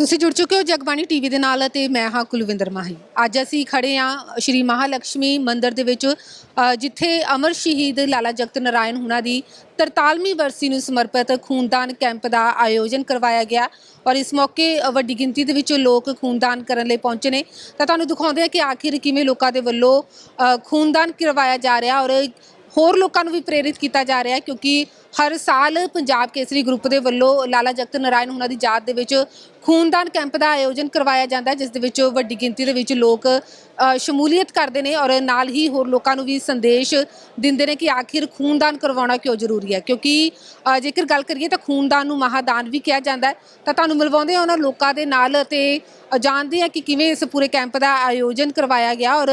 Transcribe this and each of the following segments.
ਤੁਸੀਂ ਜੁੜ ਚੁੱਕੇ ਹੋ ਜਗਬਾਣੀ ਟੀਵੀ ਦੇ ਨਾਲ ਅਤੇ ਮੈਂ ਹਾਂ ਕੁਲਵਿੰਦਰ ਮਾਹੀ। ਅੱਜ ਅਸੀਂ ਖੜੇ ਹਾਂ ਸ਼੍ਰੀ ਮਹਾਲక్ష్ਮੀ ਮੰਦਿਰ ਦੇ ਵਿੱਚ ਅ, ਜਿੱਥੇ ਅਮਰ ਸ਼ਹੀਦ ਲਾਲਾ ਜਗਤ ਨਾਰਾਇਣ ਹੁਣਾਂ ਦੀ 43ਵੀਂ ਵਰਸੀ ਨੂੰ ਸਮਰਪਿਤ ਖੂਨਦਾਨ ਕੈਂਪ ਦਾ ਆਯੋਜਨ ਕਰਵਾਇਆ ਗਿਆ ਔਰ ਇਸ ਮੌਕੇ ਅ, ਵੱਡੀ ਗਿਣਤੀ ਦੇ ਵਿੱਚ ਲੋਕ ਖੂਨਦਾਨ ਕਰਨ ਲਈ ਪਹੁੰਚੇ ਨੇ। ਤਾਂ ਤੁਹਾਨੂੰ ਦਿਖਾਉਂਦੇ ਆ ਕਿ ਆਖਿਰ ਕਿਵੇਂ ਲੋਕਾਂ ਦੇ ਵੱਲੋਂ ਅ, ਖੂਨਦਾਨ ਕਰਵਾਇਆ ਜਾ ਰਿਹਾ ਔਰ ਹੋਰ ਲੋਕਾਂ ਨੂੰ ਵੀ ਪ੍ਰੇਰਿਤ ਕੀਤਾ ਜਾ ਰਿਹਾ ਹੈ ਕਿਉਂਕਿ ਹਰ ਸਾਲ ਪੰਜਾਬ ਕੇਸਰੀ ਗਰੁੱਪ ਦੇ ਵੱਲੋਂ ਲਾਲਾ ਜਗਤ ਨਾਰਾਇਣ ਉਹਨਾਂ ਦੀ ਯਾਦ ਦੇ ਵਿੱਚ ਖੂਨਦਾਨ ਕੈਂਪ ਦਾ ਆਯੋਜਨ ਕਰਵਾਇਆ ਜਾਂਦਾ ਜਿਸ ਦੇ ਵਿੱਚ ਵੱਡੀ ਗਿਣਤੀ ਦੇ ਵਿੱਚ ਲੋਕ ਸ਼ਮੂਲੀਅਤ ਕਰਦੇ ਨੇ ਔਰ ਨਾਲ ਹੀ ਹੋਰ ਲੋਕਾਂ ਨੂੰ ਵੀ ਸੰਦੇਸ਼ ਦਿੰਦੇ ਨੇ ਕਿ ਆਖਿਰ ਖੂਨਦਾਨ ਕਰਵਾਉਣਾ ਕਿਉਂ ਜ਼ਰੂਰੀ ਹੈ? ਕਿਉਂਕਿ ਜੇਕਰ ਗੱਲ ਕਰੀਏ ਤਾਂ ਖੂਨਦਾਨ ਨੂੰ ਮਹਾਦਾਨ ਵੀ ਕਿਹਾ ਜਾਂਦਾ ਤਾਂ ਤੁਹਾਨੂੰ ਮਿਲਵਾਉਂਦੇ ਹਾਂ ਉਹਨਾਂ ਲੋਕਾਂ ਦੇ ਨਾਲ ਅਤੇ ਜਾਣਦੇ ਆ ਕਿ ਕਿਵੇਂ ਇਸ ਪੂਰੇ ਕੈਂਪ ਦਾ ਆਯੋਜਨ ਕਰਵਾਇਆ ਗਿਆ ਔਰ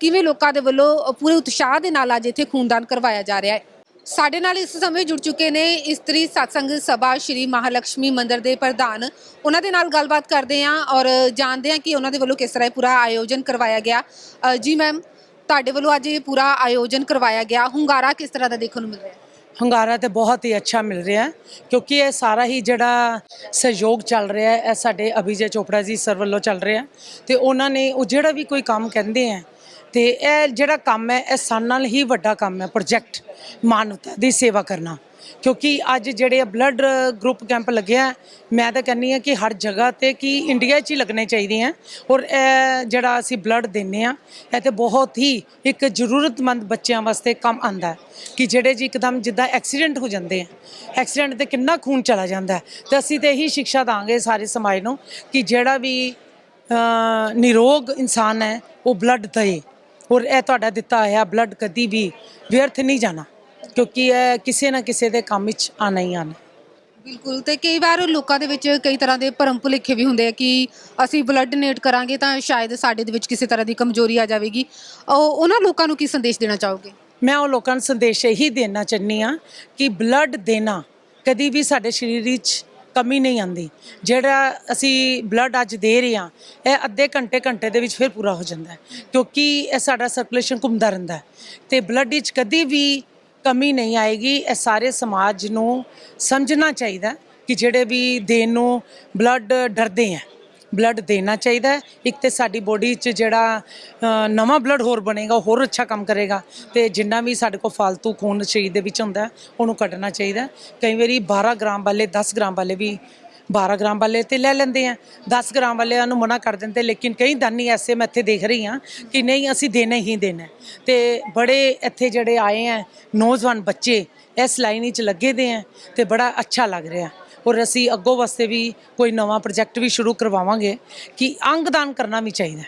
ਕਿਵੇਂ ਲੋਕਾਂ ਦੇ ਵੱਲੋਂ ਪੂਰੇ ਉਤਸ਼ਾਹ ਦੇ ਨਾਲ ਅੱਜ ਇੱਥੇ ਖੂਨਦਾਨ ਕਰਵਾਇਆ ਜਾ ਰਿਹਾ ਹੈ। ਸਾਡੇ ਨਾਲ ਇਸ ਸਮੇਂ ਜੁੜ ਚੁੱਕੇ ਨੇ ਇਸਤਰੀ ਸਤਸੰਗ ਸਭਾ ਸ਼੍ਰੀ ਮਹਾਲక్ష్ਮੀ ਮੰਦਿਰ ਦੇ ਪ੍ਰਧਾਨ। ਉਹਨਾਂ ਦੇ ਨਾਲ ਗੱਲਬਾਤ ਕਰਦੇ ਹਾਂ ਔਰ ਜਾਣਦੇ ਹਾਂ ਕਿ ਉਹਨਾਂ ਦੇ ਵੱਲੋਂ ਕਿਸ ਤਰ੍ਹਾਂ ਇਹ ਪੂਰਾ ਆਯੋਜਨ ਕਰਵਾਇਆ ਗਿਆ। ਅ, ਜੀ ਮੈਮ ਤੁਹਾਡੇ ਵੱਲੋਂ ਅੱਜ ਇਹ ਪੂਰਾ ਆਯੋਜਨ ਕਰਵਾਇਆ ਗਿਆ। ਹੁੰਗਾਰਾ ਕਿਸ ਤਰ੍ਹਾਂ ਦਾ ਦੇਖਣ ਨੂੰ ਮਿਲ ਰਿਹਾ? ਹੈ ਹੁੰਗਾਰਾ ਤੇ ਬਹੁਤ ਹੀ ਅੱਛਾ ਮਿਲ ਰਿਹਾ ਹੈ ਕਿਉਂਕਿ ਇਹ ਸਾਰਾ ਹੀ ਜਿਹੜਾ ਸਹਿਯੋਗ ਚੱਲ ਰਿਹਾ ਹੈ ਇਹ ਸਾਡੇ ਅਭਿਜੇ ਚੋਪੜਾ ਜੀ ਸਰ ਵੱਲੋਂ ਚੱਲ ਰਿਹਾ। ਤੇ ਉਹਨਾਂ ਨੇ ਉਹ ਜਿਹੜਾ ਵੀ ਕੋਈ ਕੰਮ ਕਹਿੰਦੇ ਆ ਤੇ ਇਹ ਜਿਹੜਾ ਕੰਮ ਹੈ, ਇਹ ਸਾਡੇ ਨਾਲ ਹੀ ਵੱਡਾ ਕੰਮ ਹੈ ਪ੍ਰੋਜੈਕਟ ਮਾਨਵਤਾ ਦੀ ਸੇਵਾ ਕਰਨਾ। ਕਿਉਂਕਿ ਅੱਜ ਜਿਹੜੇ ਬਲੱਡ ਗਰੁੱਪ ਕੈਂਪ ਲੱਗਿਆ ਮੈਂ ਤਾਂ ਕਹਿੰਨੀ ਆ ਕਿ ਹਰ ਜਗ੍ਹਾ ਤੇ ਕਿ ਇੰਡੀਆ 'ਚ ਹੀ ਲੱਗਣੇ ਚਾਹੀਦੇ ਆ। ਔਰ ਇਹ ਜਿਹੜਾ ਅਸੀਂ ਬਲੱਡ ਦਿੰਨੇ ਆ, ਇਹ ਤੇ ਬਹੁਤ ਹੀ ਇੱਕ ਜ਼ਰੂਰਤਮੰਦ ਬੱਚਿਆਂ ਵਾਸਤੇ ਕੰਮ ਆਂਦਾ ਕਿ ਜਿਹੜੇ ਜੀ ਇੱਕਦਮ ਜਿੱਦਾਂ ਐਕਸੀਡੈਂਟ ਹੋ ਜਾਂਦੇ ਆ ਐਕਸੀਡੈਂਟ ਤੇ ਕਿੰਨਾ ਖੂਨ ਚਲਾ ਜਾਂਦਾ ਹੈ। ਤੇ ਅਸੀਂ ਤੇ ਇਹੀ ਸਿੱਖਿਆ ਦਾਂਗੇ ਸਾਰੇ ਸਮਾਜ ਨੂੰ ਕਿ ਜਿਹੜਾ ਵੀ ਨਿਰੋਗ ਇਨਸਾਨ ਹੈ, ਉਹ ਬਲੱਡ ਦਏ। ਔਰ ਇਹ ਤੁਹਾਡਾ ਦਿੱਤਾ ਹੋਇਆ ਬਲੱਡ ਕਦੀ ਵੀ ਵਿਅਰਥ ਨਹੀਂ ਜਾਣਾ ਕਿਉਂਕਿ ਇਹ ਕਿਸੇ ਨਾ ਕਿਸੇ ਦੇ ਕੰਮ ਵਿੱਚ ਆਣਾ ਹੀ ਆਣਾ ਬਿਲਕੁਲ ਤੇ ਕਈ ਵਾਰ ਲੋਕਾਂ ਦੇ ਵਿੱਚ ਕਈ ਤਰ੍ਹਾਂ ਦੇ ਭਰਮ ਭੁਲੇਖੇ ਵੀ ਹੁੰਦੇ ਆ ਕਿ ਅਸੀਂ ਬਲੱਡ ਡੋਨੇਟ ਕਰਾਂਗੇ ਤਾਂ ਸ਼ਾਇਦ ਸਾਡੇ ਦੇ ਵਿੱਚ ਕਿਸੇ ਤਰ੍ਹਾਂ ਦੀ ਕਮਜ਼ੋਰੀ ਆ ਜਾਵੇਗੀ। ਉਹ ਉਹਨਾਂ ਲੋਕਾਂ ਨੂੰ ਕੀ ਸੰਦੇਸ਼ ਦੇਣਾ ਚਾਹੋਗੇ? ਮੈਂ ਉਹ ਲੋਕਾਂ ਨੂੰ ਸੰਦੇਸ਼ ਇਹੀ ਦੇਣਾ ਚਾਹੁੰਦੀ ਆ ਕਿ ਬਲੱਡ ਦੇਣਾ ਕਦੀ ਵੀ ਸਾਡੇ ਸਰੀਰ ਵਿੱਚ ਕਮੀ ਨਹੀਂ ਆਉਂਦੀ। ਜਿਹੜਾ ਅਸੀਂ ਬਲੱਡ ਅੱਜ ਦੇ ਰਹੇ ਹਾਂ, ਇਹ ਅੱਧੇ ਘੰਟੇ ਘੰਟੇ ਦੇ ਵਿੱਚ ਫਿਰ ਪੂਰਾ ਹੋ ਜਾਂਦਾ ਹੈ, ਕਿਉਂਕਿ ਇਹ ਸਾਡਾ ਸਰਕੂਲੇਸ਼ਨ ਘੁੰਮਦਾ ਰਹਿੰਦਾ ਹੈ। ਤੇ ਬਲੱਡ ਵਿੱਚ ਕਦੀ ਵੀ ਕਮੀ ਨਹੀਂ ਆਏਗੀ, ਇਹ ਸਾਰੇ ਸਮਾਜ ਨੂੰ ਸਮਝਣਾ ਚਾਹੀਦਾ ਕਿ ਜਿਹੜੇ ਵੀ ਦੇਣ ਨੂੰ ਬਲੱਡ ਡਰਦੇ ਆ ਬਲੱਡ ਦੇਣਾ ਚਾਹੀਦਾ ਇੱਕ ਤੇ ਸਾਡੀ ਬੋਡੀ 'ਚ ਜਿਹੜਾ ਨਵਾਂ ਬਲੱਡ ਹੋਰ ਬਣੇਗਾ ਉਹ ਹੋਰ ਅੱਛਾ ਕੰਮ ਕਰੇਗਾ। ਤੇ ਜਿੰਨਾ ਵੀ ਸਾਡੇ ਕੋਲ ਫालतू ਖੂਨ ਸਰੀਰ ਦੇ ਵਿੱਚ ਹੁੰਦਾ ਉਹਨੂੰ ਕੱਢਣਾ ਚਾਹੀਦਾ ਕਈ ਵਾਰੀ 12 ਗ੍ਰਾਮ ਵਾਲੇ 10 ਗ੍ਰਾਮ ਵਾਲੇ ਵੀ 12 ਗ੍ਰਾਮ ਵਾਲੇ ਤੇ ਲੈ ਲੈਂਦੇ ਆ। 10 ਗ੍ਰਾਮ ਵਾਲਿਆਂ ਨੂੰ ਮਨਾ ਕਰ ਦਿੰਦੇ, ਲੇਕਿਨ ਕਈ ਦਾਨੀ ਐਸੇ ਮੈਂ ਇੱਥੇ ਦੇਖ ਰਹੀ ਹਾਂ ਕਿ ਨਹੀਂ, ਅਸੀਂ ਦੇਣਾ ਹੀ ਦੇਣਾ ਹੈ। ਤੇ ਬੜੇ ਇੱਥੇ ਜਿਹੜੇ ਆਏ ਆ, ਨੌਜਵਾਨ ਬੱਚੇ ਇਸ ਲਾਈਨ ਵਿੱਚ ਲੱਗੇ ਦੇ ਆ ਤੇ ਬੜਾ ਅੱਛਾ ਲੱਗ ਰਿਹਾ। ਔਰ ਅਸੀਂ ਅੱਗੋਂ ਵਾਸਤੇ ਵੀ ਕੋਈ ਨਵਾਂ ਪ੍ਰੋਜੈਕਟ ਵੀ ਸ਼ੁਰੂ ਕਰਵਾਵਾਂਗੇ ਕਿ ਅੰਗਦਾਨ ਕਰਨਾ ਵੀ ਚਾਹੀਦਾ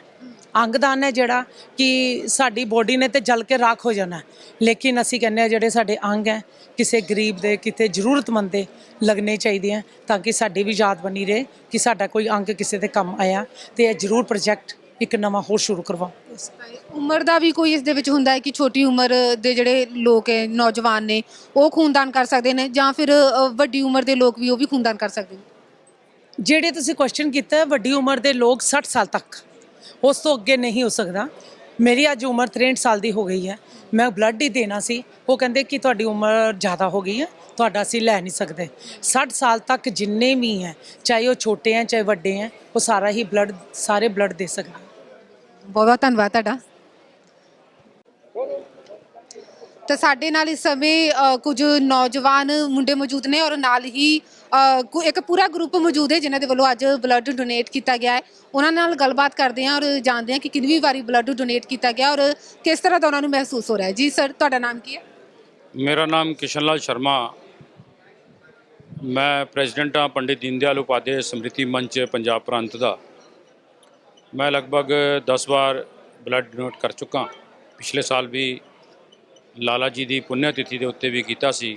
ਅੰਗਦਾਨ ਹੈ ਜਿਹੜਾ ਕਿ ਸਾਡੀ ਬੋਡੀ ਨੇ ਤੇ ਜਲ ਕੇ ਰਾਖ ਹੋ ਜਾਣਾ ਲੇਕਿਨ ਅਸੀਂ ਕਹਿੰਦੇ ਆ ਜਿਹੜੇ ਸਾਡੇ ਅੰਗ ਹੈ, ਕਿਸੇ ਗਰੀਬ ਦੇ, ਕਿਤੇ ਜ਼ਰੂਰਤਮੰਦ ਦੇ ਲੱਗਣੇ ਚਾਹੀਦੇ ਆ ਤਾਂ ਕਿ ਸਾਡੀ ਵੀ ਯਾਦ ਬਣੀ ਰਹੇ ਕਿ ਸਾਡਾ ਕੋਈ ਅੰਗ ਕਿਸੇ ਦੇ ਕੰਮ ਆਇਆ ਤੇ ਇਹ ਜ਼ਰੂਰ ਪ੍ਰੋਜੈਕਟ ਇੱਕ ਨਵਾਂ ਹੋਰ ਸ਼ੁਰੂ ਕਰਵਾਵਾਂਗੇ ਉਮਰ ਦਾ ਵੀ ਕੋਈ ਇਸ ਦੇ ਵਿੱਚ ਹੁੰਦਾ ਹੈ ਕਿ ਛੋਟੀ ਉਮਰ ਦੇ ਜਿਹੜੇ ਲੋਕ ਹੈ ਨੌਜਵਾਨ ਨੇ ਉਹ ਖੂਨਦਾਨ ਕਰ ਸਕਦੇ ਨੇ ਜਾਂ ਫਿਰ ਅ, ਵੱਡੀ ਉਮਰ ਦੇ ਲੋਕ ਵੀ ਉਹ ਵੀ ਖੂਨਦਾਨ ਕਰ ਸਕਦੇ ਨੇ? ਜਿਹੜੇ ਤੁਸੀਂ ਕੁਐਸਚਨ ਕੀਤਾ ਹੈ, ਵੱਡੀ ਉਮਰ ਦੇ ਲੋਕ 60 ਸਾਲ ਤੱਕ ਉਸ ਤੋਂ ਅੱਗੇ ਨਹੀਂ ਹੋ ਸਕਦਾ। ਮੇਰੀ ਅੱਜ ਉਮਰ 63 ਸਾਲ ਦੀ ਹੋ ਗਈ ਹੈ। ਮੈਂ ਬਲੱਡ ਹੀ ਦੇਣਾ ਸੀ। ਉਹ ਕਹਿੰਦੇ ਕਿ ਤੁਹਾਡੀ ਉਮਰ ਜ਼ਿਆਦਾ ਹੋ ਗਈ ਹੈ ਤੁਹਾਡਾ ਅਸੀਂ ਲੈ ਨਹੀਂ ਸਕਦੇ। 60 ਸਾਲ ਤੱਕ ਜਿੰਨੇ ਵੀ ਹੈ ਚਾਹੇ ਉਹ ਛੋਟੇ ਹੈ ਚਾਹੇ ਵੱਡੇ ਹੈ ਉਹ ਸਾਰਾ ਹੀ ਬਲੱਡ ਸਾਰੇ ਬਲੱਡ ਦੇ ਸਕਦੇ। ਹੈ। ਬਹੁਤ ਬਹੁਤ ਧੰਨਵਾਦ ਤੁਹਾਡਾ। ਤਾਂ ਸਾਡੇ ਨਾਲ ਇਸ ਸਮੇਂ ਅ, ਕੁਝ ਨੌਜਵਾਨ ਮੁੰਡੇ ਮੌਜੂਦ ਨੇ ਔਰ ਨਾਲ ਹੀ ਅ, ਕੁ- ਇੱਕ ਪੂਰਾ ਗਰੁੱਪ ਮੌਜੂਦ ਹੈ ਜਿਨ੍ਹਾਂ ਦੇ ਵੱਲੋਂ ਅੱਜ ਬਲੱਡ ਡੋਨੇਟ ਕੀਤਾ ਗਿਆ ਹੈ। ਉਹਨਾਂ ਨਾਲ ਗੱਲਬਾਤ ਕਰਦੇ ਹਾਂ ਔਰ ਜਾਣਦੇ ਹਾਂ ਕਿ ਕਿੰਨੀ ਵਾਰੀ ਬਲੱਡ ਡੋਨੇਟ ਕੀਤਾ ਗਿਆ ਔਰ ਕਿਸ ਤਰ੍ਹਾਂ ਦਾ ਉਹਨਾਂ ਨੂੰ ਮਹਿਸੂਸ ਹੋ ਰਿਹਾ ਹੈ। ਜੀ ਸਰ ਤੁਹਾਡਾ ਨਾਮ ਕੀ ਹੈ? ਮੇਰਾ ਨਾਮ ਕਿਸ਼ਨ ਲਾਲ ਸ਼ਰਮਾ। ਮੈਂ ਪ੍ਰੈਜ਼ੀਡੈਂਟ ਹਾਂ ਪੰਡਿਤ ਦੀਨਦਿਆਲ ਉਪਾਧਿਆਏ ਸਮ੍ਰਿਤੀ ਮੰਚ ਪੰਜਾਬ ਪ੍ਰਾਂਤ ਦਾ। ਮੈਂ ਲਗਭਗ 10 ਵਾਰ ਬਲੱਡ ਡੋਨੇਟ ਕਰ ਚੁੱਕਾ ਪਿਛਲੇ ਸਾਲ ਵੀ ਲਾਲਾ ਜੀ ਦੀ ਪੁੰਨਿਆ ਤਿਥੀ ਦੇ ਉੱਤੇ ਵੀ ਕੀਤਾ ਸੀ।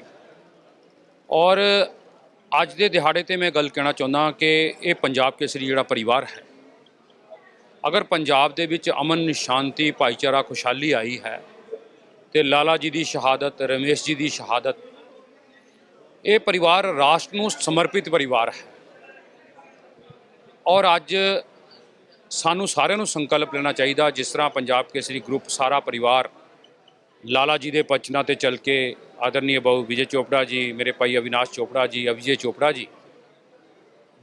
ਔਰ ਅੱਜ ਦੇ ਦਿਹਾੜੇ ਤੇ ਮੈਂ ਗੱਲ ਕਹਿਣਾ ਚਾਹੁੰਦਾ ਕਿ ਇਹ ਪੰਜਾਬ ਕੇਸਰੀ ਜਿਹੜਾ ਪਰਿਵਾਰ ਹੈ, ਅਗਰ ਪੰਜਾਬ ਦੇ ਵਿੱਚ ਅਮਨ, ਸ਼ਾਂਤੀ, ਭਾਈਚਾਰਾ, ਖੁਸ਼ਹਾਲੀ ਆਈ ਹੈ ਤੇ ਲਾਲਾ ਜੀ ਦੀ ਸ਼ਹਾਦਤ, ਰਮੇਸ਼ ਜੀ ਦੀ ਸ਼ਹਾਦਤ, ਇਹ ਪਰਿਵਾਰ ਰਾਸ਼ਟਰ ਨੂੰ ਸਮਰਪਿਤ ਪਰਿਵਾਰ ਹੈ। ਔਰ ਅੱਜ ਸਾਨੂੰ ਸਾਰਿਆਂ ਨੂੰ ਸੰਕਲਪ ਲੈਣਾ ਚਾਹੀਦਾ, ਜਿਸ ਤਰ੍ਹਾਂ ਪੰਜਾਬ ਕੇਸਰੀ ਗਰੁੱਪ ਸਾਰਾ ਪਰਿਵਾਰ ਲਾਲਾ ਜੀ ਦੇ ਪਚਨਾਂ ਤੇ ਚੱਲ ਕੇ ਆਦਰਨੀय ਬਾਬੂ ਵਿਜੇ ਚੋਪੜਾ ਜੀ, ਮੇਰੇ ਭਾਈ ਅਵਿਨਾਸ਼ ਚੋਪੜਾ ਜੀ, ਅਵਿਜੇ ਚੋਪੜਾ ਜੀ,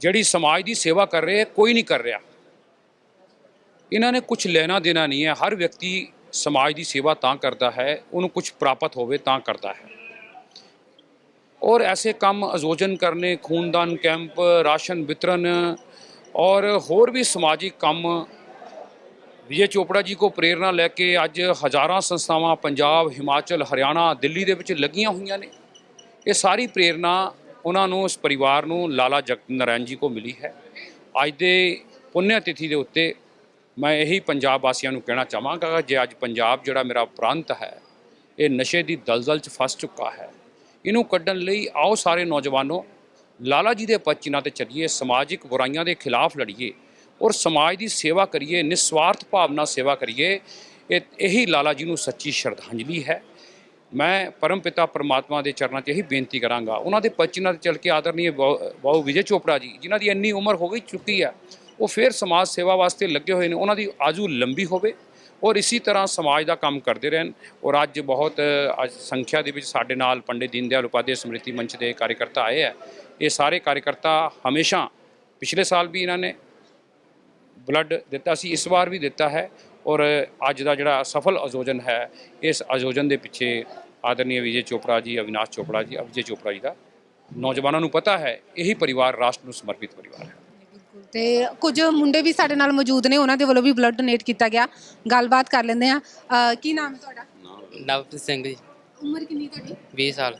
ਜਿਹੜੀ ਸਮਾਜ ਦੀ ਸੇਵਾ ਕਰ ਰਹੇ ਹੈ ਕੋਈ ਨਹੀਂ ਕਰ ਰਿਹਾ। ਇਹਨਾਂ ਨੇ ਕੁਝ ਲੈਣਾ ਦੇਣਾ ਨਹੀਂ ਹੈ। ਹਰ ਵਿਅਕਤੀ ਸਮਾਜ ਦੀ ਸੇਵਾ ਤਾਂ ਕਰਦਾ ਹੈ, ਉਹਨੂੰ ਕੁਝ ਪ੍ਰਾਪਤ ਹੋਵੇ ਤਾਂ ਕਰਦਾ ਹੈ। ਔਰ ਐਸੇ ਕੰਮ ਆਯੋਜਨ ਕਰਨੇ, ਖੂਨਦਾਨ ਕੈਂਪ, ਰਾਸ਼ਨ ਵਿਤਰਨ ਔਰ ਹੋਰ ਵੀ ਸਮਾਜਿਕ ਕੰਮ ਵਿਜੇ ਚੋਪੜਾ ਜੀ ਕੋ ਪ੍ਰੇਰਣਾ ਲੈ ਕੇ ਅੱਜ ਹਜ਼ਾਰਾਂ ਸੰਸਥਾਵਾਂ ਪੰਜਾਬ, ਹਿਮਾਚਲ, ਹਰਿਆਣਾ, ਦਿੱਲੀ ਦੇ ਵਿੱਚ ਲੱਗੀਆਂ ਹੋਈਆਂ ਨੇ। ਇਹ ਸਾਰੀ ਪ੍ਰੇਰਣਾ ਉਹਨਾਂ ਨੂੰ ਉਸ ਪਰਿਵਾਰ ਨੂੰ ਲਾਲਾ ਜਗਤ ਨਾਰਾਇਣ ਜੀ ਕੋ ਮਿਲੀ ਹੈ। ਅੱਜ ਦੇ ਪੁੰਨਿਆ ਤਿਥੀ ਦੇ ਉੱਤੇ ਮੈਂ ਇਹੀ ਪੰਜਾਬ ਵਾਸੀਆਂ ਨੂੰ ਕਹਿਣਾ ਚਾਹਾਂਗਾ ਜੇ ਅੱਜ ਪੰਜਾਬ ਜਿਹੜਾ ਮੇਰਾ ਪ੍ਰਾਂਤ ਹੈ, ਇਹ ਨਸ਼ੇ ਦੀ ਦਲਦਲ 'ਚ ਫਸ ਚੁੱਕਾ ਹੈ। ਇਹਨੂੰ ਕੱਢਣ ਲਈ ਆਓ ਸਾਰੇ ਨੌਜਵਾਨੋ ਲਾਲਾ ਜੀ ਦੇ ਪਚਿਨਾਂ ਤੇ ਚੱਲੀਏ, ਸਮਾਜਿਕ ਬੁਰਾਈਆਂ ਦੇ ਖਿਲਾਫ ਲੜੀਏ ਔਰ ਸਮਾਜ ਦੀ ਸੇਵਾ ਕਰੀਏ, ਨਿਸਵਾਰਥ ਭਾਵਨਾ ਸੇਵਾ ਕਰੀਏ, ਇਹ, ਇਹੀ ਲਾਲਾ ਜੀ ਨੂੰ ਸੱਚੀ ਸ਼ਰਧਾਂਜਲੀ ਹੈ। ਮੈਂ ਪਰਮ ਪਿਤਾ ਪਰਮਾਤਮਾ ਦੇ ਚਰਨਾਂ 'ਚ ਇਹੀ ਬੇਨਤੀ ਕਰਾਂਗਾ। ਉਹਨਾਂ ਦੇ ਪਚਿਨਾਂ ਤੇ ਚੱਲ ਕੇ ਆਦਰਨੀय ਬਾਊ ਵਿਜੇ ਚੋਪੜਾ ਜੀ, ਜਿਨ੍ਹਾਂ ਦੀ ਇੰਨੀ ਉਮਰ ਹੋ ਗਈ, ਚੁੱਕੀ ਹੈ ਉਹ ਫਿਰ ਸਮਾਜ ਸੇਵਾ ਵਾਸਤੇ ਲੱਗੇ ਹੋਏ ਨੇ। ਉਹਨਾਂ ਦੀ ਆਜੂ ਲੰਬੀ ਹੋਵੇ ਔਰ ਇਸੇ ਤਰ੍ਹਾਂ ਸਮਾਜ ਦਾ ਕੰਮ ਕਰਦੇ ਰਹਿਣ ਔਰ ਅੱਜ ਬਹੁਤ, ਅੱਜ ਸੰਖਿਆ ਦੇ ਵਿੱਚ ਸਾਡੇ ਨਾਲ ਪੰਡਿਤ ਦੀਨ ਦਿਆਲ ਉਪਾਧਿਆਏ ਸਮ੍ਰਿਤੀ ਮੰਚ ਦੇ ਕਾਰਜਕਰਤਾ ਆਏ ਹੈ ਇਹ ਸਾਰੇ ਕਾਰਜਕਰਤਾ ਹਮੇਸ਼ਾ ਪਿਛਲੇ ਸਾਲ ਵੀ ਇਹਨਾਂ ਨੇ ਬਲੱਡ ਦਿੱਤਾ ਸੀ ਇਸ ਵਾਰ ਵੀ ਦਿੱਤਾ ਹੈ ਔਰ ਅੱਜ ਦਾ ਜਿਹੜਾ ਸਫਲ ਆਯੋਜਨ ਹੈ ਇਸ ਆਯੋਜਨ ਦੇ ਪਿੱਛੇ ਆਦਰਨੀय ਵਿਜੇ ਚੋਪੜਾ ਜੀ ਅਵਿਨਾਸ਼ ਚੋਪੜਾ ਜੀ ਅਵਜੇ ਚੋਪੜਾ ਜੀ ਦਾ ਨੌਜਵਾਨਾਂ ਨੂੰ ਪਤਾ ਹੈ ਇਹੀ ਪਰਿਵਾਰ ਰਾਸ਼ਟਰ ਨੂੰ ਸਮਰਪਿਤ ਪਰਿਵਾਰ ਹੈ। ਤੇ ਕੁਝ ਮੁੰਡੇ ਵੀ ਸਾਡੇ ਨਾਲ ਮੌਜੂਦ ਨੇ ਉਹਨਾਂ ਦੇ ਵੱਲੋਂ ਵੀ ਬਲੱਡ ਡੋਨੇਟ ਕੀਤਾ ਗਿਆ। ਗੱਲਬਾਤ ਕਰ ਲੈਂਦੇ ਆ ਕੀ ਨਾਮ ਹੈ ਤੁਹਾਡਾ? ਨਵਪ੍ਰੀਤ ਸਿੰਘ ਜੀ। ਉਮਰ ਕਿੰਨੀ ਤੁਹਾਡੀ? 20 ਸਾਲ।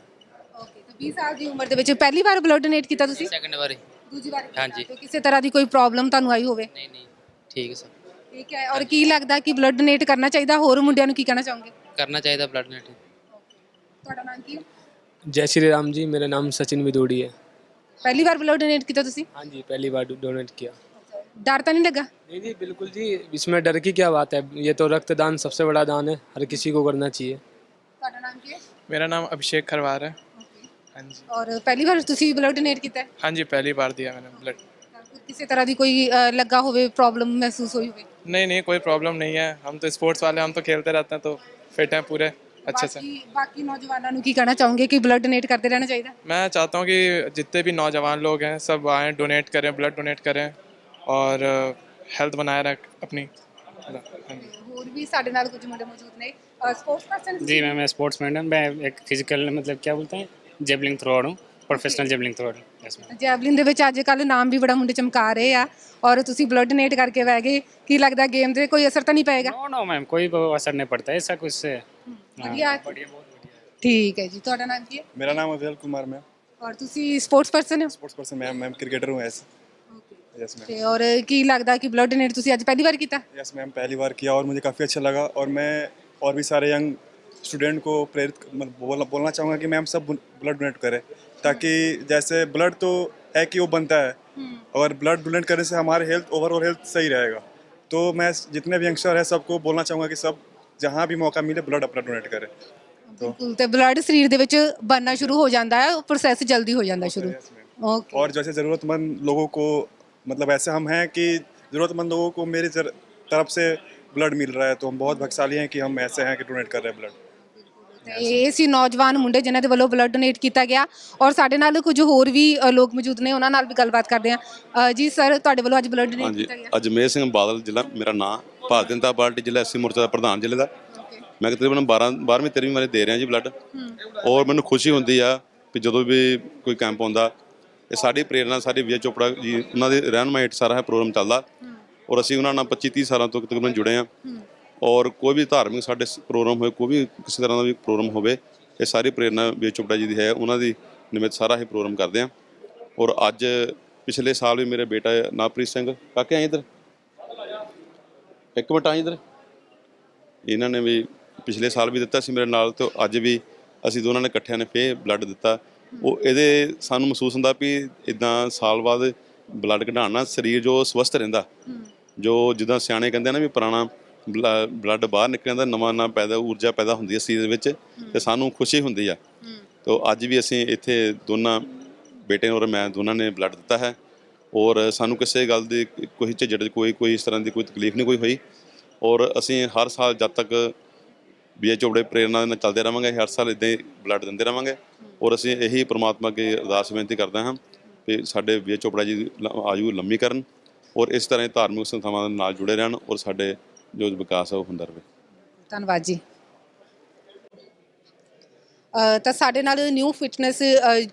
20 ਸਾਲ ਦੀ ਉਮਰ ਦੇ ਵਿੱਚ ਪਹਿਲੀ ਵਾਰ ਬਲੱਡ ਡੋਨੇਟ ਕੀਤਾ ਤੁਸੀਂ ਸੈਕੰਡ ਵਾਰੀ ਦੂਜੀ ਵਾਰ ਕੀਤਾ ਹਾਂਜੀ। ਤੇ ਕਿਸੇ ਤਰ੍ਹਾਂ ਦੀ ਕੋਈ ਪ੍ਰੋਬਲਮ ਤੁਹਾਨੂੰ ਆਈ ਹੋਵੇ ਨਹੀਂ ਨਹੀਂ ਠੀਕ ਸਰ ਠੀਕ ਹੈ ਔਰ ਕੀ ਲੱਗਦਾ ਕਿ ਬਲੱਡ ਡੋਨੇਟ ਕਰਨਾ ਚਾਹੀਦਾ ਹੋਰ ਮੁੰਡਿਆਂ ਨੂੰ ਕੀ ਕਹਿਣਾ ਚਾਹੋਗੇ ਕਰਨਾ ਚਾਹੀਦਾ ਬਲੱਡ ਨੈਟ ਤੁਹਾਡਾ ਨਾਮ ਕੀ ਹੈ जय श्री राम जी मेरा नाम सचिन विदोड़ी है ਪਹਿਲੀ ਵਾਰ ਬਲੱਡ डोनेट ਕੀਤਾ ਤੁਸੀਂ हाँ जी पहली बार डोनेट किया ਡਰ ਤਾਂ ਨਹੀਂ ਲੱਗਾ नहीं जी बिल्कुल जी इसमें डर की क्या बात है ये तो रक्तदान सबसे बड़ा दान है हर किसी को करना चाहिए ਤੁਹਾਡਾ ਨਾਮ ਕੀ ਹੈ मेरा नाम अभिषेक खरवार है हाँ जी ਔਰ ਪਹਿਲੀ ਵਾਰ ਤੁਸੀਂ ਬਲੱਡ ਡੋਨੇਟ ਕੀਤਾ ਹੈ हाँ जी पहली बार दिया मैंने ब्लड ਤਾਂ ਕਿਸੇ ਤਰ੍ਹਾਂ ਦੀ ਕੋਈ ਅ, ਲੱਗਾ ਹੋਵੇ ਪ੍ਰੋਬਲਮ ਮਹਿਸੂਸ ਹੋਈ ਹੋਵੇ नहीं नहीं कोई प्रॉब्लम नहीं है हम तो स्पोर्ट्स वाले हम तो खेलते रहते हैं तो फिट हैं पूरे अच्छे से ਬਾਕੀ ਬਾਕੀ ਨੌਜਵਾਨਾਂ ਨੂੰ ਕੀ ਕਹਿਣਾ ਚਾਹੋਗੇ ਕਿ ਬਲੱਡ ਡੋਨੇਟ ਕਰਦੇ ਰਹਿਣਾ ਚਾਹੀਦਾ मैं चाहता हूँ कि जितने भी नौजवान लोग हैं सब आएँ डोनेट करें ब्लड डोनेट करें और हेल्थ बनाए रख अपनी हाँ जी ਹੋਰ ਵੀ ਸਾਡੇ ਨਾਲ ਕੁਝ ਮੁੰਡੇ ਮੌਜੂਦ ਨੇ ਸਪੋਰਟਸ ਪਰਸਨ जी मैं मैं स्पोर्ट्समैन हूँ मैं एक फिजिकल मतलब क्या बोलते हैं ਜੈਵਲਿੰਗ ਥਰੋਅਰ ਹੂੰ professional javelin thrower yes ma'am javelin ਦੇ ਵਿੱਚ ਅੱਜ ਕੱਲ ਨਾਮ ਵੀ ਬੜਾ ਮੁੰਡੇ ਚਮਕਾ ਰਹੇ ਆ ਔਰ ਤੁਸੀਂ ਬਲੱਡ ਡੋਨੇਟ ਕਰਕੇ ਬਹਿ ਗਏ ਕੀ ਲੱਗਦਾ ਗੇਮ ਤੇ ਕੋਈ ਅਸਰ ਤਾਂ ਨਹੀਂ ਪਏਗਾ नो नो मैम कोई वो असर नहीं पड़ता है ऐसा कुछ से हाँ, बढ़िया। बढ़िया बहुत बढ़िया है। ठीक है जी ਤੁਹਾਡਾ ਨਾਮ ਕੀ ਹੈ मेरा नाम अवेल कुमार मैम ਔਰ ਤੁਸੀਂ ਸਪੋਰਟਸ ਪਰਸਨ ਹੋ sports person ma'am ma'am cricketer हूँ एस यस मैम ਤੇ ਔਰ ਕੀ ਲੱਗਦਾ ਕਿ ਬਲੱਡ ਡੋਨੇਟ ਤੁਸੀਂ ਅੱਜ ਪਹਿਲੀ ਵਾਰ ਕੀਤਾ यस मैम पहली बार किया और मुझे काफ़ी अच्छा लगा और मैं और भी सारे यंग स्टूडेंट को प्रेरित मतलब बोलना बोलना चाहूँगा कि मैम सब ब्लड डोनेट करें ताकि जैसे ब्लड तो है कि वो बनता है और ब्लड डोनेट करने से हमारे हेल्थ ओवरऑल हेल्थ सही रहेगा तो मैं जितने भी यंगस्टर हैं सबको बोलना चाहूँगा कि सब जहाँ भी मौका मिले ब्लड अपना डोनेट करें ਬਿਲਕੁਲ ਤੇ ਬਲੱਡ ਸਰੀਰ ਦੇ ਵਿੱਚ ਬਣਨਾ ਸ਼ੁਰੂ ਹੋ ਜਾਂਦਾ ਹੈ ਉਹ ਪ੍ਰੋਸੈਸ ਜਲਦੀ ਹੋ ਜਾਂਦਾ ਸ਼ੁਰੂ ਓਕੇ और जैसे ज़रूरतमंद लोगों को मतलब ऐसे हम हैं कि ज़रूरतमंद लोगों को मेरी जर- तरफ से ब्लड मिल रहा है तो हम बहुत भाग्यशाली हैं कि हम ऐसे हैं कि डोनेट कर रहे हैं ब्लड ਤੇ ਇਹ ਸੀ ਨੌਜਵਾਨ ਮੁੰਡੇ ਜਿਨ੍ਹਾਂ ਦੇ ਵੱਲੋਂ ਬਲੱਡ ਡੋਨੇਟ ਕੀਤਾ ਗਿਆ ਔਰ ਸਾਡੇ ਨਾਲ ਕੁਝ ਹੋਰ ਵੀ ਅ, ਲੋਕ ਮੌਜੂਦ ਨੇ ਉਹਨਾਂ ਨਾਲ ਵੀ ਗੱਲਬਾਤ ਕਰਦੇ ਆ ਜੀ ਸਰ ਤੁਹਾਡੇ ਵੱਲੋਂ ਅੱਜ ਬਲੱਡ ਡੋਨੇਟ ਹਾਂਜੀ ਕੀਤਾ ਗਿਆ। ਅਜਮੇਰ ਸਿੰਘ ਬਾਦਲ ਜ਼ਿਲ੍ਹਾ ਮੇਰਾ ਨਾਮ ਭਾਰਤੀ ਜਨਤਾ ਪਾਰਟੀ ਜ਼ਿਲ੍ਹਾ ਐਸਸੀ ਮੋਰਚਾ ਦਾ ਪ੍ਰਧਾਨ ਜ਼ਿਲ੍ਹੇ ਦਾ। ਮੈਂ ਤਕਰੀਬਨ 12 12ਵੀਂ 13ਵੀਂ ਵਾਰੀ ਦੇ ਰਿਹਾ ਜੀ ਬਲੱਡ ਔਰ ਮੈਨੂੰ ਖੁਸ਼ੀ ਹੁੰਦੀ ਆ ਕਿ ਜਦੋਂ ਵੀ ਕੋਈ ਕੈਂਪ ਆਉਂਦਾ ਇਹ ਸਾਡੀ ਪ੍ਰੇਰਣਾ ਸਾਡੀ ਵਿਜੇ ਚੋਪੜਾ ਜੀ ਉਹਨਾਂ ਦੇ ਰਹਿਨਮਾਈ ਹੇਠ ਸਾਰਾ ਇਹ ਪ੍ਰੋਗਰਾਮ ਚੱਲਦਾ। ਔਰ ਅਸੀਂ ਉਹਨਾਂ ਨਾਲ 25 30 ਸਾਲਾਂ ਤੋਂ ਤਕਰੀਬਨ ਜੁੜੇ ਆ ਔਰ ਕੋਈ ਵੀ ਧਾਰਮਿਕ ਸਾਡੇ ਪ੍ਰੋਗਰਾਮ ਹੋਏ ਕੋਈ ਵੀ ਕਿਸੇ ਤਰ੍ਹਾਂ ਦਾ ਵੀ ਪ੍ਰੋਗਰਾਮ ਹੋਵੇ ਇਹ ਸਾਰੀ ਪ੍ਰੇਰਣਾ ਵਿਜੇ ਚੋਪੜਾ ਜੀ ਦੀ ਹੈ ਉਹਨਾਂ ਦੀ ਨਿਮਿਤ ਸਾਰਾ ਇਹ ਪ੍ਰੋਗਰਾਮ ਕਰਦੇ ਆ ਔਰ ਅੱਜ ਪਿਛਲੇ ਸਾਲ ਵੀ ਮੇਰੇ ਬੇਟਾ ਨਵਪ੍ਰੀਤ ਸਿੰਘ ਕਾਕੇ ਆਏ ਇੱਧਰ? ਇੱਕ ਮਿੰਟ ਆਏ ਇੱਧਰ। ਇਹਨਾਂ ਨੇ ਵੀ ਪਿਛਲੇ ਸਾਲ ਵੀ ਦਿੱਤਾ ਸੀ ਮੇਰੇ ਨਾਲ ਤੇ ਅੱਜ ਵੀ ਅਸੀਂ ਦੋਨਾਂ ਨੇ ਇਕੱਠਿਆਂ ਨੇ ਫੇਰ ਬਲੱਡ ਦਿੱਤਾ। ਉਹ ਇਹਦੇ ਸਾਨੂੰ ਮਹਿਸੂਸ ਹੁੰਦਾ ਵੀ ਇਦਾਂ ਸਾਲ ਬਾਅਦ ਬਲੱਡ ਕਢਾਉਣ ਸਰੀਰ ਜੋ ਸਵਸਥ ਰਹਿੰਦਾ ਜੋ ਜਿੱਦਾਂ ਸਿਆਣੇ ਕਹਿੰਦੇ ਨਾ ਵੀ ਪੁਰਾਣਾ ਬਲੱਡ ਬਾਹਰ ਨਿਕਲ ਜਾਂਦਾ ਨਵਾਂ ਨਾ ਪੈਦਾ ਊਰਜਾ ਪੈਦਾ ਹੁੰਦੀ ਹੈ ਸਰੀਰ ਵਿੱਚ ਤੇ ਸਾਨੂੰ ਖੁਸ਼ੀ ਹੁੰਦੀ ਆ। ਤੋ ਅੱਜ ਵੀ ਅਸੀਂ ਇੱਥੇ ਦੋਨਾਂ ਬੇਟੇ ਔਰ ਮੈਂ ਦੋਨਾਂ ਨੇ ਬਲੱਡ ਦਿੱਤਾ ਹੈ ਔਰ ਸਾਨੂੰ ਕਿਸੇ ਗੱਲ ਦੀ ਕੋਈ ਝਿਜੜ ਕੋਈ ਕੋਈ ਇਸ ਤਰ੍ਹਾਂ ਦੀ ਕੋਈ ਤਕਲੀਫ ਨਹੀਂ ਕੋਈ ਹੋਈ ਔਰ ਅਸੀਂ ਹਰ ਸਾਲ ਜਦ ਤੱਕ ਇਹ ਚੋਬੜੇ ਪ੍ਰੇਰਣਾ ਦੇ ਨਾਲ ਚੱਲਦੇ ਰਵਾਂਗੇ ਹਰ ਸਾਲ ਇਦਾਂ ਹੀ ਬਲੱਡ ਦਿੰਦੇ ਰਵਾਂਗੇ ਔਰ ਅਸੀਂ ਇਹੀ ਪ੍ਰਮਾਤਮਾ ਅੱਗੇ ਅਰਦਾਸ ਬੇਨਤੀ ਕਰਦੇ ਹਾਂ ਤੇ ਸਾਡੇ ਵੀ ਚੋਪੜਾ ਜੀ ਆਯੂ ਲੰਮੀ ਕਰਨ ਔਰ ਇਸ ਤਰ੍ਹਾਂ ਧਾਰਮਿਕ ਸੰਸਥਾਵਾਂ ਦੇ ਨਾਲ ਜੁੜੇ ਰਹਿਣ ਔਰ ਸਾਡੇ ਜੋ ਵਿਕਾਸ ਹੈ ਉਹ ਹੁੰਦਾ ਰਹੇ ਧੰਨਵਾਦ ਜੀ। ਅ, ਤਾਂ ਸਾਡੇ ਨਾਲ ਨਿਊ ਫਿਟਨੈਸ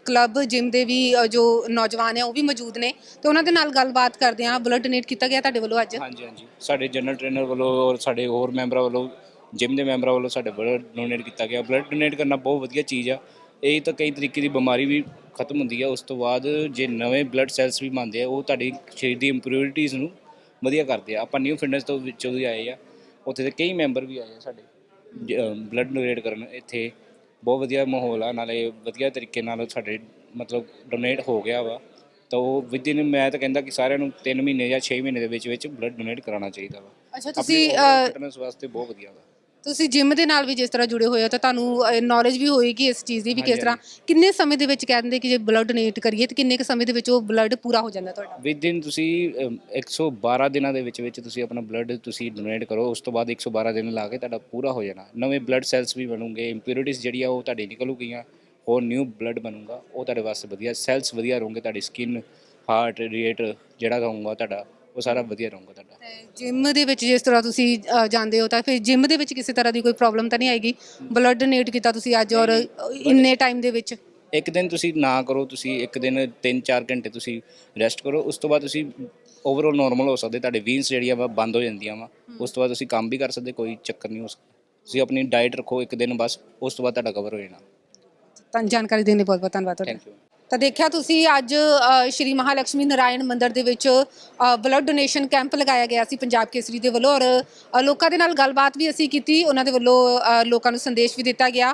ਕਲੱਬ ਜਿਮ ਦੇ ਵੀ ਜੋ ਨੌਜਵਾਨ ਹੈ ਉਹ ਵੀ ਮੌਜੂਦ ਨੇ। ਤੇ ਉਹਨਾਂ ਦੇ ਨਾਲ ਗੱਲਬਾਤ ਕਰਦੇ ਹਾਂ। ਬਲੱਡ ਡੋਨੇਟ ਕੀਤਾ ਗਿਆ ਤੁਹਾਡੇ ਵੱਲੋਂ ਅੱਜ? ਹਾਂਜੀ ਹਾਂਜੀ। ਸਾਡੇ ਜਨਰਲ ਟ੍ਰੇਨਰ ਵੱਲੋਂ ਔਰ ਸਾਡੇ ਹੋਰ ਮੈਂਬਰਾਂ ਵੱਲੋਂ ਜਿਮ ਦੇ ਮੈਂਬਰਾਂ ਵੱਲੋਂ ਸਾਡੇ ਬਲੱਡ ਡੋਨੇਟ ਕੀਤਾ ਗਿਆ। ਬਲੱਡ ਡੋਨੇਟ ਕਰਨਾ ਬਹੁਤ ਵਧੀਆ ਚੀਜ਼ ਆ। ਇਹ ਤਾਂ ਕਈ ਤਰੀਕੇ ਦੀ ਬਿਮਾਰੀ ਵੀ ਖਤਮ ਹੁੰਦੀ ਆ। ਉਸ ਤੋਂ ਬਾਅਦ ਜੇ ਨਵੇਂ ਬਲੱਡ ਸੈਲਸ ਵੀ ਬਣਦੇ ਆ ਉਹ ਤੁਹਾਡੀ ਸਰੀਰ ਦੀ ਇੰਪਿਉਰਿਟੀਜ਼ ਨੂੰ ਵਧੀਆ ਕਰਦੇ ਆ। ਆਪਾਂ ਨਿਊ ਫਿਟਨੈਸ ਤੋਂ ਵਿੱਚੋਂ ਵੀ ਆਏ ਆ। ਉੱਥੇ ਦੇ ਕਈ ਮੈਂਬਰ ਵੀ ਆਏ ਆ ਸਾਡੇ। ਬਲੱਡ ਡੋਨੇਟ ਕਰਨ ਇੱਥੇ। ਬਹੁਤ ਵਧੀਆ ਮਾਹੌਲ ਆ। ਨਾਲੇ ਵਧੀਆ ਤਰੀਕੇ ਨਾਲ ਸਾਡੇ ਮਤਲਬ ਡੋਨੇਟ ਹੋ ਗਿਆ ਵਾ। ਤਾਂ ਉਹ ਵਿਦਿਨ ਮੈਂ ਤਾਂ ਕਹਿੰਦਾ ਕਿ ਸਾਰਿਆਂ ਨੂੰ 3 ਮਹੀਨੇ ਜਾਂ 6 ਮਹੀਨੇ ਦੇ ਵਿੱਚ ਵਿੱਚ ਬਲੱਡ ਡੋਨੇਟ ਕਰਾਉਣਾ ਚਾਹੀਦਾ ਵਾ। ਅੱਛਾ ਤੁਸੀਂ ਫਿਟਨੈਸ ਵਾਸਤੇ ਬਹੁਤ ਵਧੀਆ ਵਾ। ਤੁਸੀਂ ਜਿਮ ਦੇ ਨਾਲ ਵੀ ਜਿਸ ਤਰ੍ਹਾਂ ਜੁੜੇ ਹੋਏ ਹੋ ਤਾਂ ਤੁਹਾਨੂੰ ਨੌਲੇਜ ਵੀ ਹੋਏਗੀ ਇਸ ਚੀਜ਼ ਦੀ ਵੀ ਕਿਸ ਤਰ੍ਹਾਂ ਕਿੰਨੇ ਸਮੇਂ ਦੇ ਵਿੱਚ ਕਹਿ ਦਿੰਦੇ ਕਿ ਜੇ ਬਲੱਡ ਡੋਨੇਟ ਕਰੀਏ ਤੇ ਕਿੰਨੇ ਕੁ ਸਮੇਂ ਦੇ ਵਿੱਚ ਉਹ ਬਲੱਡ ਪੂਰਾ ਹੋ ਜਾਂਦਾ ਤੁਹਾਡਾ? ਵਿਦਿਨ ਤੁਸੀਂ ਅਮ, 112 ਦਿਨਾਂ ਦੇ ਵਿੱਚ ਵਿੱਚ ਤੁਸੀਂ ਆਪਣਾ ਬਲੱਡ ਤੁਸੀਂ ਡੋਨੇਟ ਕਰੋ ਉਸ ਤੋਂ ਬਾਅਦ 112 ਦਿਨ ਲਾ ਕੇ ਤੁਹਾਡਾ ਪੂਰਾ ਹੋ ਜਾਣਾ। ਨਵੇਂ ਬਲੱਡ ਸੈਲਸ ਵੀ ਬਣੂਗੇ ਇੰਪਿਉਰਿਟੀਜ਼ ਜਿਹੜੀ ਆ ਉਹ ਤੁਹਾਡੀ ਨਿਕਲੂਗੀਆਂ ਹੋਰ ਨਿਊ ਬਲੱਡ ਬਣੂਗਾ ਉਹ ਤੁਹਾਡੇ ਵਾਸਤੇ ਵਧੀਆ ਸੈਲਸ ਵਧੀਆ ਰਹੂਗੇ ਤੁਹਾਡੀ ਸਕਿਨ ਹਾਰਟ ਰੇਟ ਜਿਹੜਾ ਰਹੂਗਾ ਤੁਹਾਡਾ ਉਹ ਸਾਰਾ ਵਧੀਆ ਰਹੂਗਾ ਤੁਹਾਡਾ। ਜਿਮ ਦੇ ਵਿੱਚ ਜਿਸ ਤਰ੍ਹਾਂ ਤੁਸੀਂ ਅ, ਜਾਂਦੇ ਹੋ ਤਾਂ ਫਿਰ ਜਿਮ ਦੇ ਵਿੱਚ ਕਿਸੇ ਤਰ੍ਹਾਂ ਦੀ ਕੋਈ ਪ੍ਰੋਬਲਮ ਤਾਂ ਨਹੀਂ ਆਏਗੀ? ਬਲੱਡ ਡੋਨੇਟ ਕੀਤਾ ਤੁਸੀਂ ਅੱਜ ਔਰ ਇੰਨੇ ਟਾਈਮ ਦੇ ਵਿੱਚ? ਇੱਕ ਦਿਨ ਤੁਸੀਂ ਨਾ ਕਰੋ ਤੁਸੀਂ ਇੱਕ ਦਿਨ 3-4 ਘੰਟੇ ਤੁਸੀਂ ਰੈਸਟ ਕਰੋ ਉਸ ਤੋਂ ਬਾਅਦ ਤੁਸੀਂ ਓਵਰਆਲ ਨਾਰਮਲ ਹੋ ਸਕਦੇ ਤੁਹਾਡੇ ਵੀਨਸ ਜਿਹੜੀਆਂ ਵਾ ਬੰਦ ਹੋ ਜਾਂਦੀਆਂ ਵਾ। ਉਸ ਤੋਂ ਬਾਅਦ ਤੁਸੀਂ ਕੰਮ ਵੀ ਕਰ ਸਕਦੇ ਕੋਈ ਚੱਕਰ ਨਹੀਂ ਹੋ ਸਕਦਾ। ਤੁਸੀਂ ਆਪਣੀ ਡਾਈਟ ਰੱਖੋ ਇੱਕ ਦਿਨ ਬਸ ਉਸ ਤੋਂ ਬਾਅਦ ਤੁਹਾਡਾ ਕਵਰ ਹੋ ਜਾਣਾ। ਤਾਂ ਜਾਣਕਾਰੀ ਦੇਣ ਲਈ ਬਹੁਤ ਬਹੁਤ ਧੰਨਵਾਦ ਤੁਹਾਡਾ। ਥੈਂਕ ਯੂ ਤਾਂ ਦੇਖਿਆ ਤੁਸੀਂ ਅੱਜ ਸ਼੍ਰੀ ਮਹਾਲక్ష్ਮੀ ਨਾਰਾਇਣ ਮੰਦਿਰ ਦੇ ਵਿੱਚ ਬਲੱਡ ਡੋਨੇਸ਼ਨ ਕੈਂਪ ਲਗਾਇਆ ਗਿਆ ਸੀ ਪੰਜਾਬ ਕੇਸਰੀ ਦੇ ਵੱਲੋਂ ਔਰ ਲੋਕਾਂ ਦੇ ਨਾਲ ਗੱਲਬਾਤ ਵੀ ਅਸੀਂ ਕੀਤੀ, ਉਹਨਾਂ ਦੇ ਵੱਲੋਂ ਲੋਕਾਂ ਨੂੰ ਸੰਦੇਸ਼ ਵੀ ਦਿੱਤਾ ਗਿਆ।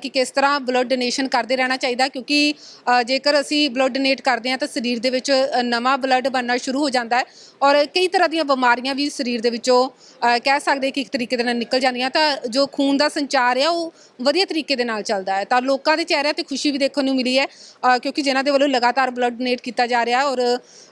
ਕਿ ਕਿਸ ਤਰ੍ਹਾਂ ਬਲੱਡ ਡੋਨੇਸ਼ਨ ਕਰਦੇ ਰਹਿਣਾ ਚਾਹੀਦਾ, ਕਿਉਂਕਿ ਜੇਕਰ ਅਸੀਂ ਬਲੱਡ ਡੋਨੇਟ ਕਰਦੇ ਹਾਂ ਤਾਂ ਸਰੀਰ ਦੇ ਵਿੱਚ ਨਵਾਂ ਬਲੱਡ ਬਣਨਾ ਸ਼ੁਰੂ ਹੋ ਜਾਂਦਾ ਹੈ ਔਰ ਕਈ ਤਰ੍ਹਾਂ ਦੀਆਂ ਬਿਮਾਰੀਆਂ ਵੀ ਸਰੀਰ ਦੇ ਵਿੱਚੋਂ ਕਹਿ ਸਕਦੇ ਕਿ ਇੱਕ ਤਰੀਕੇ ਦੇ ਨਾਲ ਨਿਕਲ ਜਾਂਦੀਆਂ ਤਾਂ ਜੋ ਖੂਨ ਦਾ ਸੰਚਾਰ ਆ ਉਹ ਵਧੀਆ ਤਰੀਕੇ ਦੇ ਨਾਲ ਚੱਲਦਾ ਹੈ। ਤਾਂ ਲੋਕਾਂ ਦੇ ਚਿਹਰਿਆਂ ਤੇ ਖੁਸ਼ੀ ਵੀ ਦੇਖਣ ਨੂੰ ਮਿਲੀ ਹੈ ਕਿਉਂਕਿ ਜਿਨ੍ਹਾਂ ਦੇ ਵੱਲੋਂ ਲਗਾਤਾਰ ਬਲੱਡ ਡੋਨੇਟ ਕੀਤਾ ਜਾ ਰਿਹਾ ਔਰ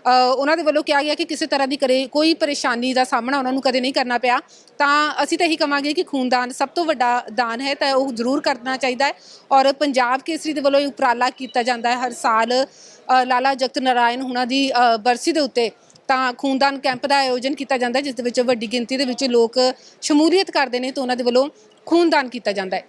ਉਹਨਾਂ ਦੇ ਵੱਲੋਂ ਕਿਹਾ ਗਿਆ ਕਿ ਕਿਸੇ ਤਰ੍ਹਾਂ ਦੀ ਕਰੇ ਕੋਈ ਪਰੇਸ਼ਾਨੀ ਦਾ ਸਾਹਮਣਾ ਉਹਨਾਂ ਨੂੰ ਕਦੇ ਨਹੀਂ ਕਰਨਾ ਪਿਆ। ਤਾਂ ਅਸੀਂ ਤਾਂ ਇਹੀ ਕਹਾਂਗੇ ਕਿ ਖੂਨਦਾਨ ਸਭ ਤੋਂ ਵੱਡਾ ਦਾਨ ਹੈ ਤਾਂ ਉਹ ਜ਼ਰੂਰ ਕਰਨਾ ਚਾਹੀਦਾ ਹੈ ਔਰ ਪੰਜਾਬ ਕੇਸਰੀ ਦੇ ਵੱਲੋਂ ਇਹ ਉਪਰਾਲਾ ਕੀਤਾ ਜਾਂਦਾ ਹੈ। ਹਰ ਸਾਲ ਅ, ਲਾਲਾ ਜਗਤ ਨਾਰਾਇਣ ਹੁਣਾਂ ਦੀ ਅ, ਬਰਸੀ ਦੇ ਉੱਤੇ ਤਾਂ ਖੂਨਦਾਨ ਕੈਂਪ ਦਾ ਆਯੋਜਨ ਕੀਤਾ ਜਾਂਦਾ ਹੈ ਜਿਸ ਦੇ ਵਿੱਚ ਵੱਡੀ ਗਿਣਤੀ ਦੇ ਵਿੱਚ ਲੋਕ ਸ਼ਮੂਲੀਅਤ ਕਰਦੇ ਨੇ ਤਾਂ ਉਹਨਾਂ ਦੇ ਵੱਲੋਂ ਖੂਨਦਾਨ ਕੀਤਾ ਜਾਂਦਾ ਹੈ।